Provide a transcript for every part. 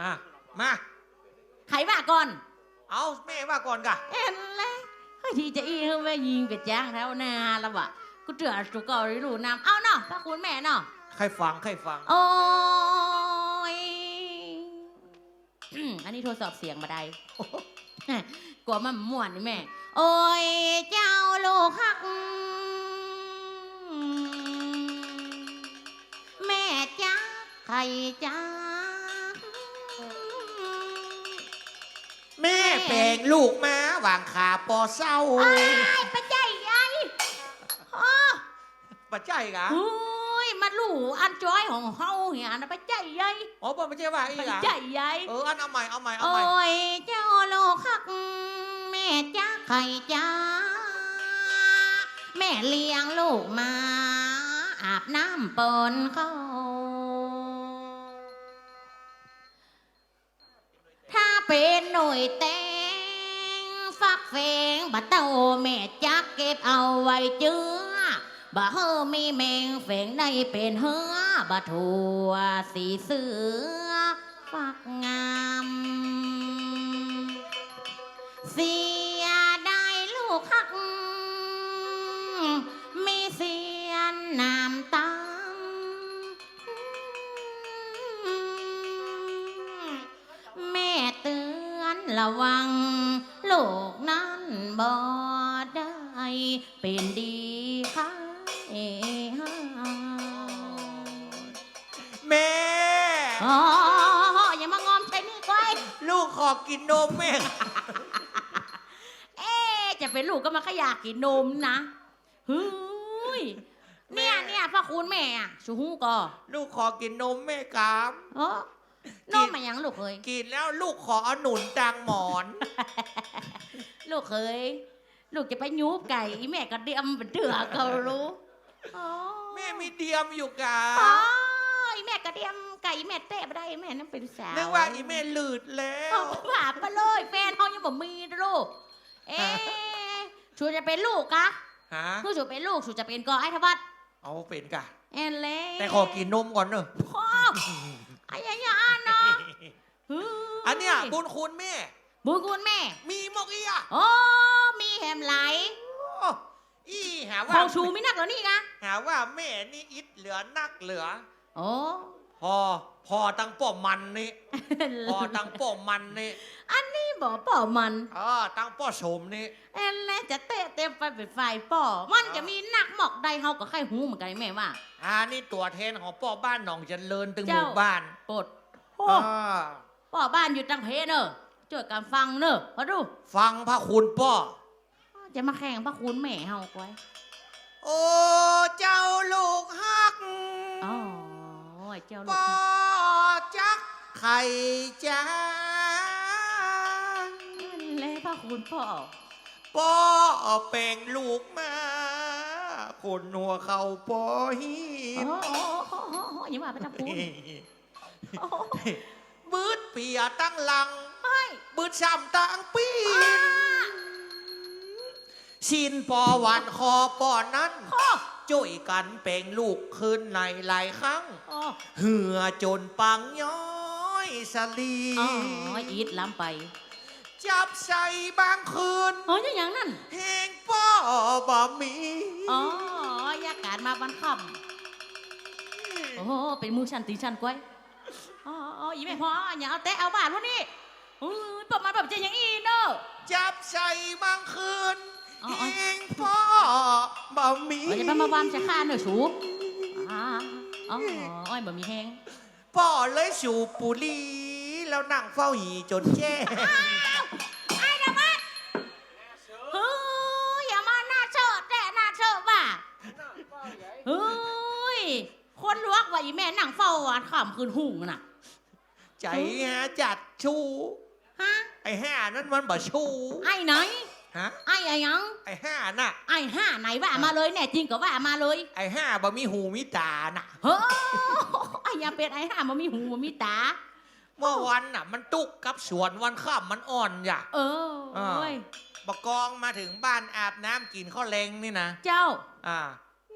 อะมาใครว่าก่อนเอาแม่ว่าก่อนกะ เอ็นเลยเฮ้ยที่จะอีเฮแม่ยิงเป็ดย่างแถวนาแล้ววะกูเจือสุกอริรู้นำเอาเนาะพระคุณแม่เนาะใครฟังใครฟัง โอ้ยอืมอันนี้โทรศัพท์เสียงมาได้ กลัวมันม่วนนี่แม่ โอ้ยเจ้าโลกฮัก แม่จ้าใครจ้า แม่แปลงลูกมาวางขาปอเศร้าไอ้ปะใจใหญ่อ๋อปัจจัยกะโอ้ยมาลู่อันจอยของเฮาเหียนะปะใจใหญ่อ๋อบ่ไม่ใช่ว่าอีกปะอะใจใหญ่เอออันเอาใหม่เอาใหม่เอาโอ้ใหม่ยเจ้าโลกฮักแม่จ้าใครจ้าแม่เลี้ยงลูกมา อาบน้ำปนเขาถ้าเป็นหน่วยแตง ฟักเฟงบัดเต้าแม่จักเก็บเอาไว้เจือบ่เฮอมีแมงแฝงในเป็นเฮือบะทัวสีเสือฟักงามเสียได้ลูกฮักมีเสีย ลูกก็มาขยากกินนมนะเฮ้ยเนี่ยเนี่ยพ่อคุณแม่อะชูฮูก็ลูกขอกินนมแม่กามเออนมมายังลูกเคยกินแล้วลูกขอเอาหนุนดังหมอน ลูกเคย ลูกจะไปยูบไก่อีแม่ก็เดียมเป็นเถื่อก็รู้อ๋อแม่มีเดียมอยู่กาอ๋ออีแม่ก็เดียมไก่อีแม่เตะไม่ได้อีแม่นั่นเป็นสาวนึกว่าอีแม่หลืดแล้เอาวผ่าไปเลยแฟนเขายังบ่มีนะลูกเอ๊ะ ชูจะเป็นลูกกะฮะผู้ชูเป็นลูกชูจะเป็นก็ไอ้ทวัดเอาเป็นกะแอนเล่แต่ขอกินนมก่อนเนอะพ่อไอ้ยายาเนาะเฮ้ยอันเนี้ยบุญคุณแม่ บุญคุณแม่ มีหมกอีอะโอ้มีแฮมไหลโอ้อีหาว่าของชูไม่นักแล้วนี่กะหาว่าแม่นี่อิดเหลือนักเหลือโอ้ พอพอตั้งป่อมันนี่ พอตั้งป่อมันนี่อันนี้บอกป่อมัน เออตั้งป่อสมนี่แอนแลจะเตะเต็มไปเป็นฝ่ายป่อมันจะมีนักหมอกใดเฮาก็ไข่หูเหมือนกันแม่ว่าอ่านี่ตัวแทนของป่อบ้านหนองเจริญตึงหเจ้ามู่บ้านปดโอ้อ่าป่อบ้านอยู่ตังเพเนอะช่วยกันฟังเนอะพอดู ฟังพระคุณป่อจะมาแข่งพระคุณแม่เฮาก้อยโอ้เจ้าลูกฮักอ๋อ เจ้าลูป่กอจักไข่จ้านั่นแหละพระคุณพ่อป่อแป่งลูกมาคนหัวเขาป่อฮีโอ้โหโอ้โหโอ้โหอย่ามาไปทำคุณโอ้โหบืดเปียตั้งหลังเฮ้ยบืดซ้ำตั้งปีชินปอหวันคอปอนั้น พ่อ จุยกันเป่งลูกคืนในหลายครั้งอ๋อเหือจนปังย้อยสลีอ๋ออีทล้ำไป จับใส่บางคืนโอ้ยอย่างนั้นเพลงป้อบะมี อ๋อยากการมาบันคำโอ้โหเป็นมือชันตีชันก้อยอ๋ออ๋ออีแม่พ่ออย่าเอาแตะเอาบาดวะนี่เฮ้ยประมาณแบบจะอย่างอีเนอะจับใส่บางคืน อ๋อเพอ๋อลงป้อบะมีเราจะไปมาวามใช้ข้าเนอะชูอ่าอ๋ออ้อยบ่มีแห้งป้อเลยสูบปุรีแล้วนั่งเฝ้าหีจนแจ้ไอ้ดามัดเฮ้ยอย่ามาหน้าเชอะแต่หน้าเชอะว่ะเฮ้ย คนลวกว่าอีแม่นั่งเฝ้าอะขำคืนหุ่งน่ะ ใจฮะจัดชูฮะไอ้ห่านั่นมันบ่ชูไอ้ไหน ฮะไอ้ไอ้ยังไอ้ห่าน่ะ ไอ้ห้าไหนว่ามาเลยแน่จริงก็ว่ามาเลยไอ้ห่าบ่มีหูมีตาน่ะเฮ้ยไอ้ยาเป็ดไอ้ห้ามันมีหูมันมีตา เมื่อวันน่ะ มันตุกกับสวนวันข้ามมันอ่อนอย่าเอออ่าเว้ยบกองมาถึงบ้านอาบน้ำกินข้าวแรงนี่นะเจ้า อ่า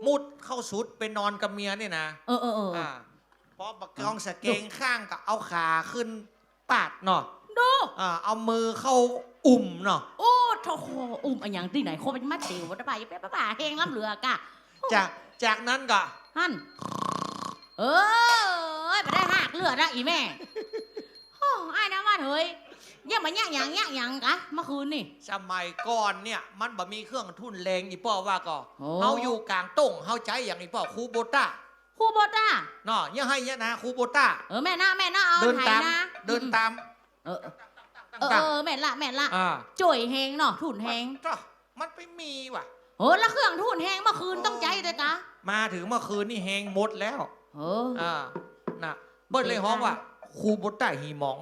มุดเข้าสุดไปนอนกับเมียนี่นะเออเออเอออ่าพอบกองสะเกงข้างกับเอาขาขึ้นปาดเนาะดูอ่าเอามือเข้า อุ่มเนาะโอ้โถอุ้มอันอย่างที่ไหนโคเป็นมาเตียววัดป่าอย่าไปป้าป่าเฮงล้ำเหลือกะจากจากนั้นก็ฮั่นเอ้ยไปได้หักเลือดละอีแม่โอ้ไอ้ายนะว่าเฮ้ยเยี่ยมมาเนี่ยอย่างเนี่ยอย่างกะเมื่อคืนนี่สมัยก่อนเนี่ย มันบ่มีเครื่องทุนแรงอีป้อว่าก็โอ้เฮาอยู่กลางต้งเฮาใจอย่างอีป้อครูโบต้าครูบดอะเนาะยังให้เนี่ยนะครูโบต้าเออแม่นะแม่นะเอาเดินไทยตามนะเดินตาม เออ เออเออเออแม่นละแม่นละอ่าจ่วยเฮงเนาะทุนเฮงจ้ะมันไปมีว่ะโอ้แล้วเครื่องทุนเฮงเมื่อคืนต้องใจเลยกะมาถึงเมื่อคืนนี่แหงหมดแล้ว เออ อ่า น่ะ เบิ้ลเลยฮ้องว่าครูโบต้าหีหมอง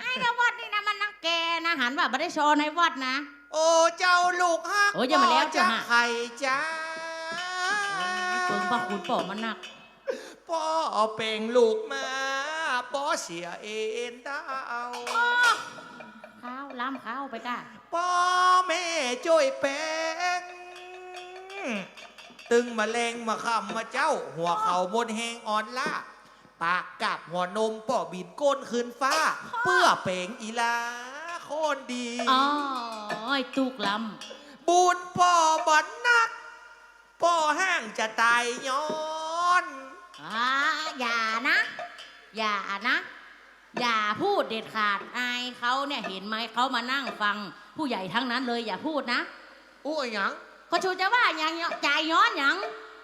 ไอ้นะวัดนี่นะมันนักแกนะหันว่าไม่ได้โชว์ในวัดนะ โอ้เจ้าลูกฮักโอ้ยอย่ามาแล้วจะจ้ะฮะ ไข่จ้าเปิงพระคุณป่อมันหนัก พ่อเอาเป่งลูกมาป้อ เสียเอ็นดาวข้าวล้ำข้าวไปก้าป้อแม่ช่วยแป้งตึงมาแรงมาคำมาเจ้า หัวเขาบนแหงอ่อนล่าปากกับหัวนมป่อบินก้นคืนฟ้าเพื่อเป่งอีลาโคนดีอ๋อไอ้ตุกล้บุญพ่อบันนักพ่อห้างจะตายย้อนำอ่าอย่านะ อย่านะ อย่าพูดเด็ดขาดอายเขาเนี่ยเห็นไหมเขามานั่งฟังผู้ใหญ่ทั้งนั้นเลยอย่าพูดนะอู้ยหยังเขาชูจะว่าอย่างจ่ายย้อนอย่าง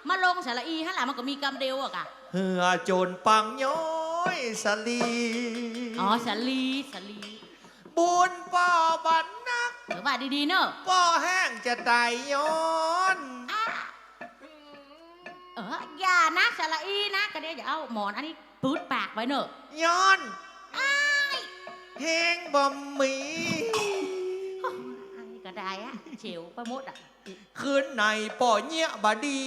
มาลงสระอีฮะล่ะมันก็มีกรรมเดียวอะกะเหือโจนปังย้อยสลีอ๋อสลีสลีบุญพ่อบันนักเดี๋ยวว่าดีๆเนอะพ่อห้างจะตายย้อนอะเอออย่านะสระอีนะก็เดี๋ยวอย่าเอาหมอนอันนี้ ปืดปากไว้เนอะย้อนเฮงบ่มีอันนี้ก็ได้อะเฉียวไปหมดอะคืนในป่อเงี้ยบดี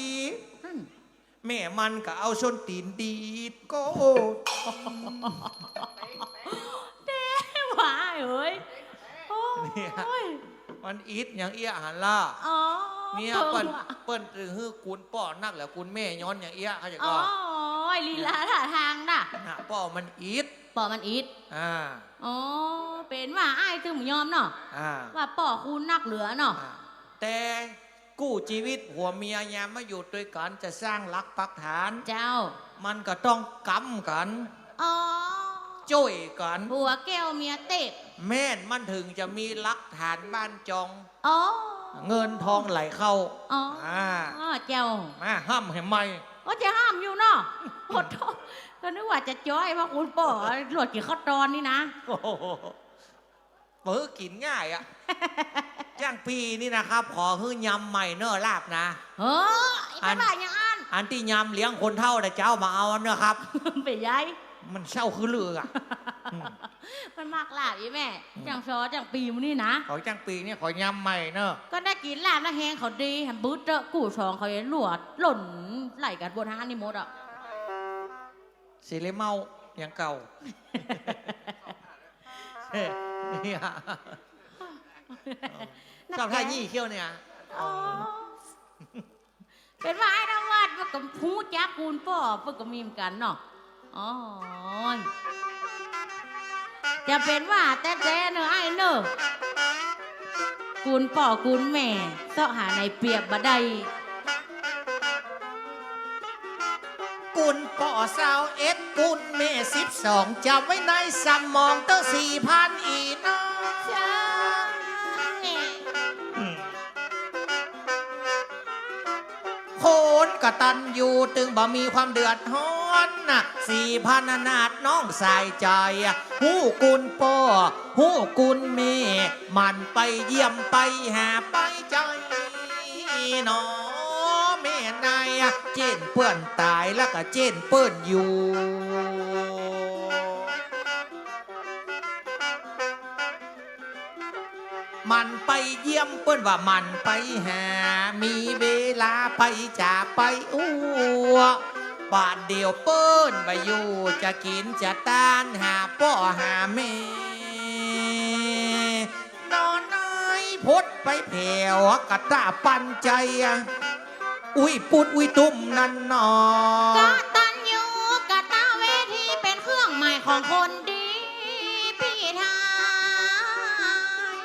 นั่นแม่มันก็เอาชนตีนดีดโก็หวายเอ้ยโอ้ยมันอิดอย่างเอี้ยหันล่ะอ๋อเนี่ยเปิ้นเปิ้นตือฮื้อกุนป่อนักแหละกุนแม่ย้อนอย่างเอี้ยเขาจะอ๋ก็ อลีลาท่าทางน่ะน่ะป่อมันอิดปอมันอีดอ่าอ๋อเป็นว่าอ้ายถึงยอมเนาะอ่าว่าปอคุณนักเหลือเนาะอ่าแต่กู้ชีวิตหัวเมียยามมาอยู่ด้วยกันจะสร้างรักปักฐาน เจ้ามันก็ต้องกำกันอ๋อช่วยกันผัวแก้วเมียเต็บแม่นมันถึงจะมีหลักฐานบ้านจอง อ๋อเงินทองไหลเข้าอ๋ออ่าอ๋อเจ้ามาห้ามให้ไหมก็จะห้ามอยู่เนาะ หดโทษก็นึกว่าจะจ้อยว่าคุณป่อหลวดกี่ข้าวตอนนี่นะ โอ้โหเปิดกินง่ายอะจ้างปีนี่นะครับ ขอฮื้อยำใหม่เนอลาบนะ เฮ้ยไอ้บ้าอย่างอัน อันที่ยำเลี้ยงคนเท่าแต่เจ้ามาเอาเนอะครับไปย้ายมันเศร้าคือเลือกอะอืมมันมากลาบอีแม่จังซอจังปีมันนี่นะ ขอจ้างปีนี่ขอยำใหม่เนอะก็ได้กินลาบแล้วแหงเขาดีแฮมบูเตอร์กู่ชองเขาเห็นหลวดหล่นไหลกันบนห้างนี่หมดอะ สิเลเมาอย่างเก่าเฮ้ยเนี่ยชอบท่ายี่เขี้ยวเนี่ยอ๋อเป็นว่าไอ้นวัดมันก็พูดจักกูนป่อเพิ่นก็มีเหมือนกันเนาะอ๋อจะเป็นว่าแต่แต่เนอะไอ้เนอะกูนป่อกูนแม่เสาะหาในเปรียบบ่ได้ กุลป่อสาวเอ็ดกุลเมสิบสองจำไว้ในสมองเตอสี่พันอีน้องโคนกะตันอยู่ตึงบ่มีความเดือดร้อนนะสี่พันนาดน้องสายใจ หู้กุลป่อหู้กุลเม มันไปเยี่ยมไปหาไปใจหนอแม่นาย เจนเปื้อนตายแล้วก็เจนเปิ้นอยู่มันไปเยี่ยมเปิ้นว่ามันไปหา มีเวลาไปจาไปอู้บาดเดียวเปิ้นไปอยู่จะกินจะต้านหาพ่อหาแม่นอนน้อยพดไปแผ่วกะตาปันใจ อุ้ยปุดอุ้ยตุ้มนั่นนอกะตันยูกะตาเวทีเป็นเครื่องหมายของคนดีพี่ทาย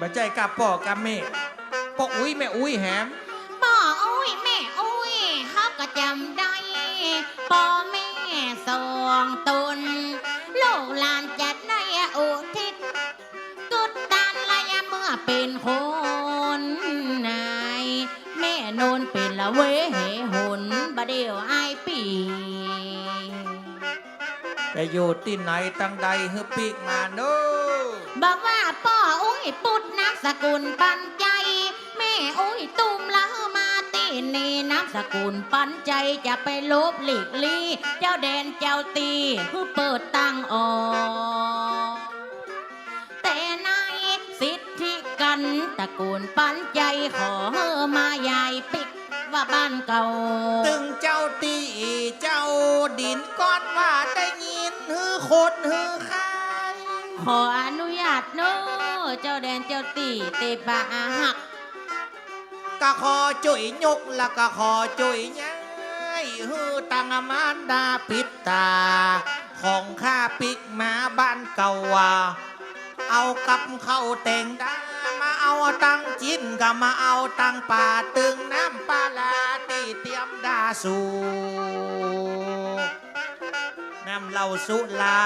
บัใจกับพ่อกับแม่พ่ออุ้ยแม่อุ้ยแหมพ่ออุ้ยแม่อุ้ยเขาก็จำได้พ่อแม่สองตนลูกหลานจัดในอุทิศกุดตันละยะเมื่อเป็นคน นนเป็นละเวเหหนบะเดียวไอายปีไปอยู่ที่ไหนตั้งใดฮือปีกมาเน้อบอกว่าป้ออุ้ยปุดนักสกุลปันใจ แม่อุ้ยตุ้มละมาตีนี่นักสกุลปันใจจะไปลบหลีกลีเจ้าแดนเจ้าตีเพื่อเปิดตั้งออก นตระกูลปันใจขอเฮอมายายปิกว่าบ้านเก่า ตึงเจ้าตีเจ้าดินก้อนว่าได้ยินฮือโคตรฮือใครขออนุญาตเนอะเจ้าแดนเจ้าตีเตปาอาหักก็ขอจุยยกแล้วก็ขอจุยย้ายฮือตังอมานดาปิดตา ของข้าปิกมาบ้านเก่าว่าเอากับเข้าวแต่งดามา เอาตังจินก็มาเอาตังป่าตึงน้ำปลาลาตีเตรียมดาสูน้ำเหล้าสุลา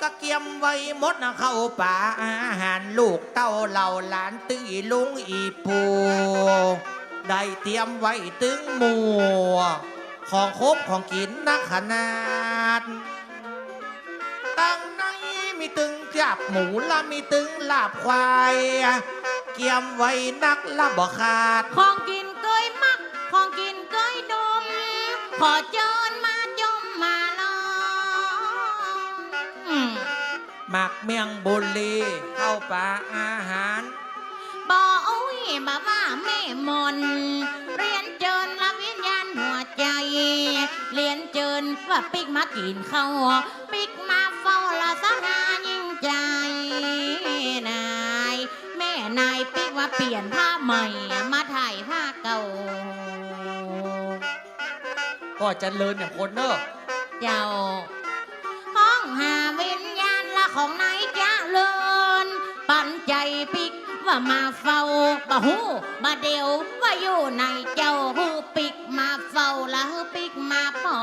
ก็เกียมไว้หมดนะเข้าป่าอาหารลูกเต้าเหล่าหลานตีลุงอีปูได้เตรียมไว้ตึงหมัวของครบของกินนักขนาดตั้งในมีตึง จับหมูละมีตึงลาบควาย เกียมไว้นักละบ่ขาด ของกินเกยมัก ของกินเกยดม ขอเจิญมาจมมาลองอืมหมักเมียงบุรีเข้าป่าอาหารบออุ้ยบาว่าแม่มน เรียนเจิญละวิญญาณหัวใจ เรียนเจิญว่าปิกมากินข้าวปิก ว่าเปลี่ยนผ้าใหม่มาถ่ายผ้าเก่า ก็เจะเลินอย่างคนเนอะเจ้า ห้องหาวิญญาณละของนายจะเลินปันใจปิกว่ามาเฝ้าบะหูบะเดียวว่าอยู่ในเจ้าหูปิกมาเฝ้าละหูปิกมาพอ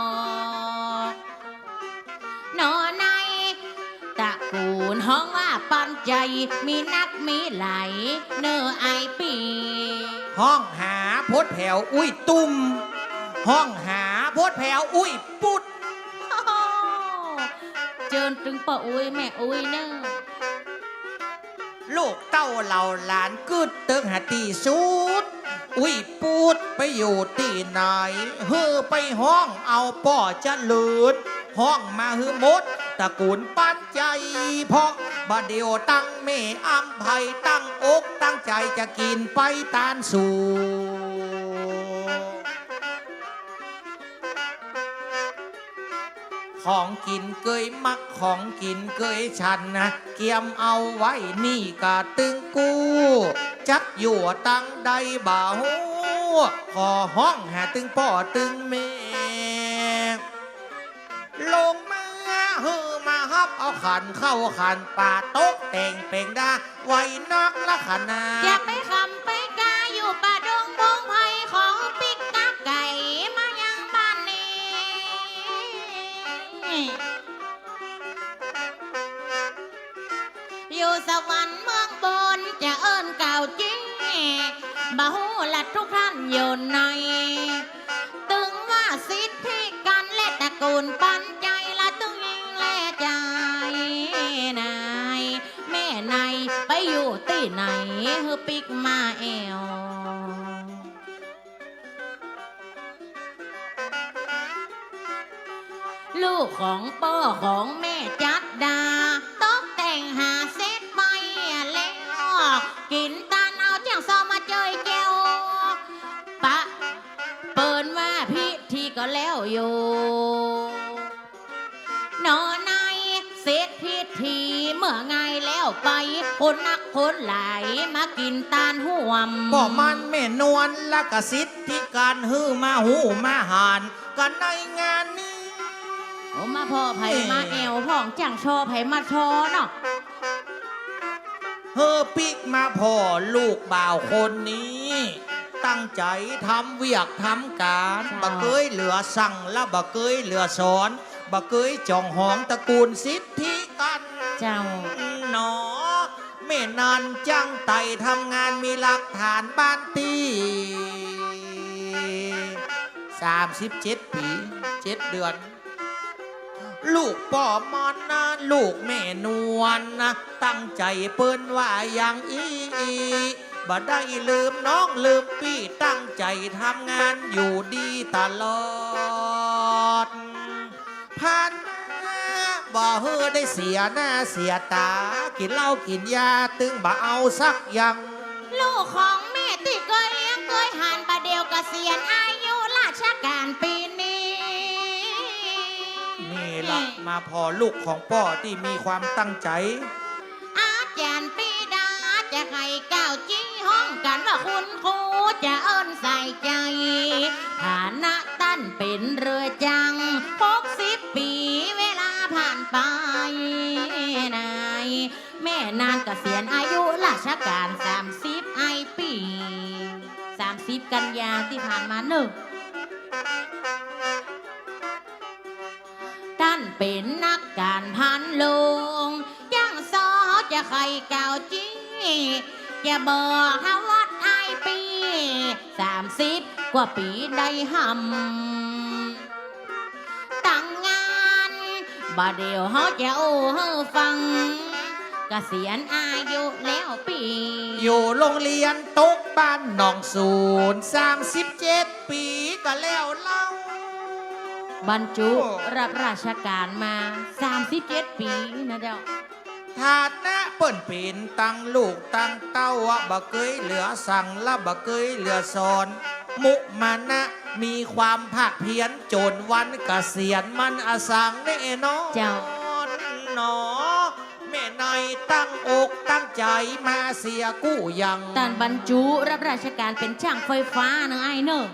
หนอในตระ กูลห้องว่าปันใจมีนักมีไหลายเนอไอปีห้องหาโพดแผวอุ้ยตุ่มห้องหาโพดแผวอุ้ยปุดโอ้โหเจิญตึงปะอุ้ยแม่อุ้ยเนอลูกเต้าเหล่าหลานกึดเติงหาตีสุดอุ้ยปูดไปอยู่ที่ไหนเฮือไปห้องเอาป่อจะเลืดห้องมาฮือมด ตระกูลปั้นใจเพราะบาเดียวตั้งเมอัมไพตั้งอกตั้งใจจะกินไปตานสู่ของกินเกยมักของกินเกยฉันนะเกียมเอาไว้นี่กะตึงกู้ จักอยู่ตั้งใดบ่าวขอห้องหาตึงพ่อตึงแม ขันเข้าขันป่าตกแต่งเป่งดาไว้นักละขนาอยากไปคำไปกาอยู่ป่าดงบงไผ่ของปิกกับไก่มายังบ้านนี้อยู่สวรรค์เมืองบนจะเอิ้นเก่าจริงบ่ฮู้ละทุกท่านอยู่ใน ตึงว่าสิทธิกันและตระกูลปัน ไหนฮือปิกมาแอวลูกของป่อของแม่จัดดาต้องแต่งหาเซตไปแล้วกิน คนนักคนหลายมากินตาลห่วมก็มันแม่นวลและกสิทธิการฮือมาหูมาหานกันในงานนี้โอ้มาพ่อไผมาแอวพ่องจังชอไผมาชอเนาะเฮอปิกมาพ่อลูกบ่าวคนนี้ ตั้งใจทำเวียกทำการบะเกยเหลือสั่งและบะเกยเหลือสอนบะเกยจองหองตระกูลสิทธิกัน เจ้าหนอ แม่นันจังไต่ทำงานมีหลักฐานบ้านตีสามสิบเจ็ดปีเจ็ดเดือน ลูกป่อมอนนะลูกแม่นวลนะ ตั้งใจเปิ้นว่าอย่างอีบ่ได้ลืมน้องลืมพี่ตั้งใจทำงานอยู่ดีตลอด พัน บ่เฮอได้เสียหน้าเสียตา กินเหล้ากินยาตึงบ่เอาสักอย่างลูกของแม่ที่เคยเลี้ยงเคยหันประเดียวกเกษียณอายุราชการปีนี้ นี่ละมาพอลูกของพ่อที่มีความตั้งใจ อาจารย์ปีดาจะให้ก้าวจี้ห้องกันว่าคุณครูจะเอิ้นใส่ใจ ฐานะตั้นเป็นเรือจัง ไปนายแม่นางเกษียณอายุราชการสามสิบไอปีสามสิบกันยาที่ผ่านมาหนึ่งท่านเป็นนักการพันลงยังซอจะใครเก่าจี้จะบอกฮาวัดไอปีสามสิบกว่าปีได้หำ บาเดียวเขาจะโอ้เฮอฟังกเกษียณอายุแล้วปี อยู่โรงเรียนตกบ้านหนองศูนย์สามสิบเจ็ดปีก็แล้วเล่า บรรจุโอ้รับราชการมา 37 ปีนะเจ้าฐานะเปิ้นเป็นตั้งลูกตั้งเต้าอะบะเกยเหลือสั่งละบะเกยเหลือสอน มุมานะ มีความภาคเพียรจนวันเกษียณมันอสังแน่นอนเจ้า หนอ แม่นายตั้งอกตั้งใจมาเสียกู้ยังตานบรรจุรับราชการเป็นช่างไฟฟ้านะไอ้เนอะ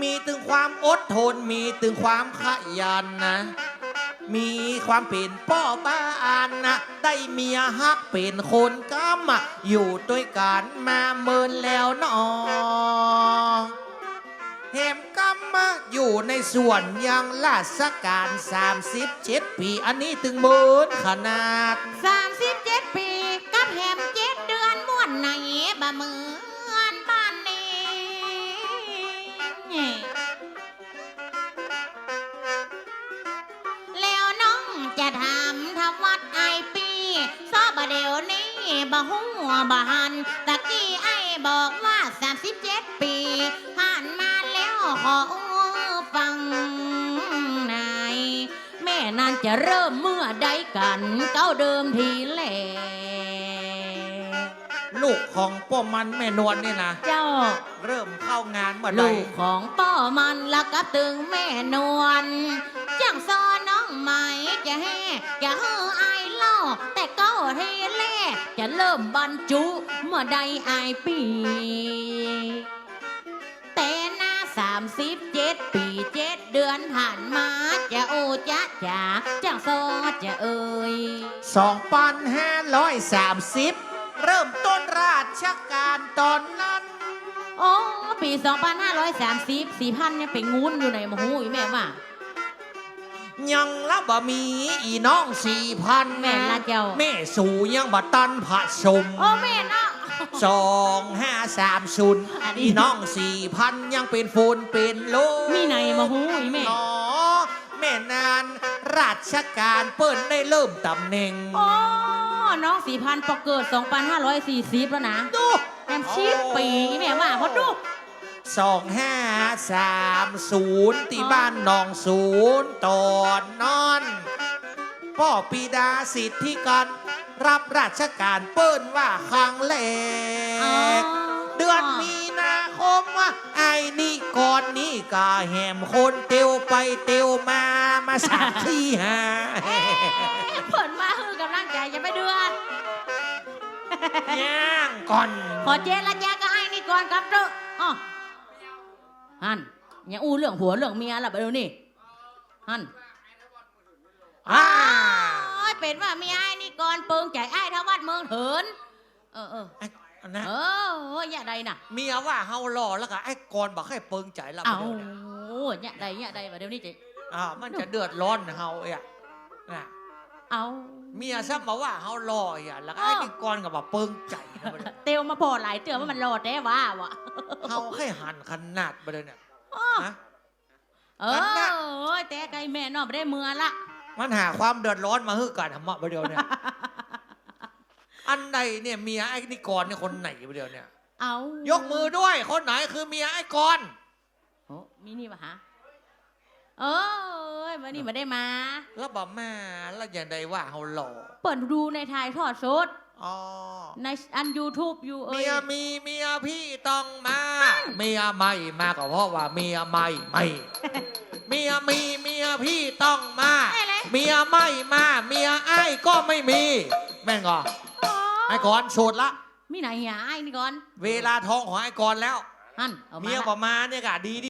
มีถึงความอดทนมีถึงความขยันนะ มีความเป็นพ่อบ้านนะได้เมียฮักเป็นคนกำอะอยู่ด้วยกันมาเมินแล้วนอเหมกำมาอยู่ในส่วนยังราชการ37ปี อันนี้ถึงมินขนาด30 บะหัวบะหันตะกี้ไอบอกว่า 37 ปี ผ่านมาแล้วขอฟังนายแม่นานจะเริ่มเมื่อใดกันเก้าเดิมทีแหลลูกของป้อมันแม่นวลนี่นะเจ้า เริ่มเข้างานเมื่อใดลูกของป้อมันละกับตึงแม่นวลจังซอน้องใหม่จะแห่จะเฮอไอายเล่าแต่เก้าทีแรก จะเริ่มบรรจุเมื่อใดไอายปี แต่หน้าสามสิบเจ็ดปีเจ็ดเดือนผ่านมา จะโอจะจ๋าจังซอจะเอ่ย2,530เริ่มต้นราชการตอนนั้น โอ้ ปี 2530 4,000เนี่ยไปงุ้นอยู่ในมหูอีแม่ว่า ยังละบะมีอีน้องสี่พันแม่ละเจ้า แม่สู่ยังบะตันผะชมโอ้แม่เนาะสองห้าสามศูนย์อันนี้อีน้องสี่พันยังเป็นโฟนเป็นโลมีในมหูอีแม่หนอแม่นานราชการเปิ้นได้เริ่มตำแหน่งโอ้น้องสี่พันปอเกิด2,540แล้วนะดูแอมชิปปีอีแม่ว่าพอดู สองห้าสามศูนย์ที่อ๋อบ้านหนองศูนย์ตอนนอน พ่อปีดาสิทธิกันรับราชการเปิ้นว่าครั้งแรอ๋อกเดือนมีนาคมว่าไอ้นี่ก่อนนี้กาแหมคนเตียวไปเตียวมามาสักที่หาเพิ่นมาคือกำลังใจอย่าไปเดือดย่างก่อน ขอเจรจาก็ไอ้นี่ก่อนครับเด้ออ๋อ ฮันอย่าอู้เรื่องผัวเรื่องเมียละไปดูนี่ฮันอ่าโอ้ยเป็นว่าเมียไอ้นี่ก่อนเปิงใจไอ้ทวัดเมืองเถิน เออเออไอ้นะเออโอ้ยอย่าใดน่ะ เมียว่าเฮาหล่อแล้วก็ไอ้กรบอกให้เปิงใจเราเอาเดี๋ยวเนี่ยอย่าใดอย่าใดว่าเดี๋ยวนี้จะอ่ามันจะเดือดร้อนเฮาเอะนะ เอา เมียซ้ำมาว่าเฮาหล่ออะแล้วก็ไอ้นี่กรก็บอกเปิงใจนะบัดเนี่ยเตียวมาพอหลายเตือว่ามันรอดได้ว่าวะเฮาให้หันขนาดไปเลยเนี่ยนะ เออันน่ะอโอ้ยแต่ไกลแม่นอบได้เมือละ มันหาความเดือดร้อนมาฮือกันทำไมประเดี๋ยวเนี่ย อันใดเนี่ยเมียไอ้นี่กรเนี่ยคนไหนประเดี๋ยวเนี่ย เอายกมือด้วยคนไหนคือเมียไอ้กร โอ้มีนี่ปะฮะ เออวันนี้มาได้มาแล้วบอกแม่แล้วอย่างใดว่าเฮาหล่อเปิดดูในถ่ายทอดสดอ๋อในอัน YouTube อยู่เอ้เมียยมีเมียพี่ต้องมา เมียไม่มาก็เพราะว่าเมียไม่ไม่เมียมีเมียพี่ต้องมา ได้เลยเมียไม่มา เมียไอ้ก็ไม่มี แม่งก็ไอ้กรโสดละ มีไหนเหียไอ้นี่ก่อนเวลาทองของไอ้กรแล้ว ฮันเอามาเมียละบอกมาเนี่ยกะดี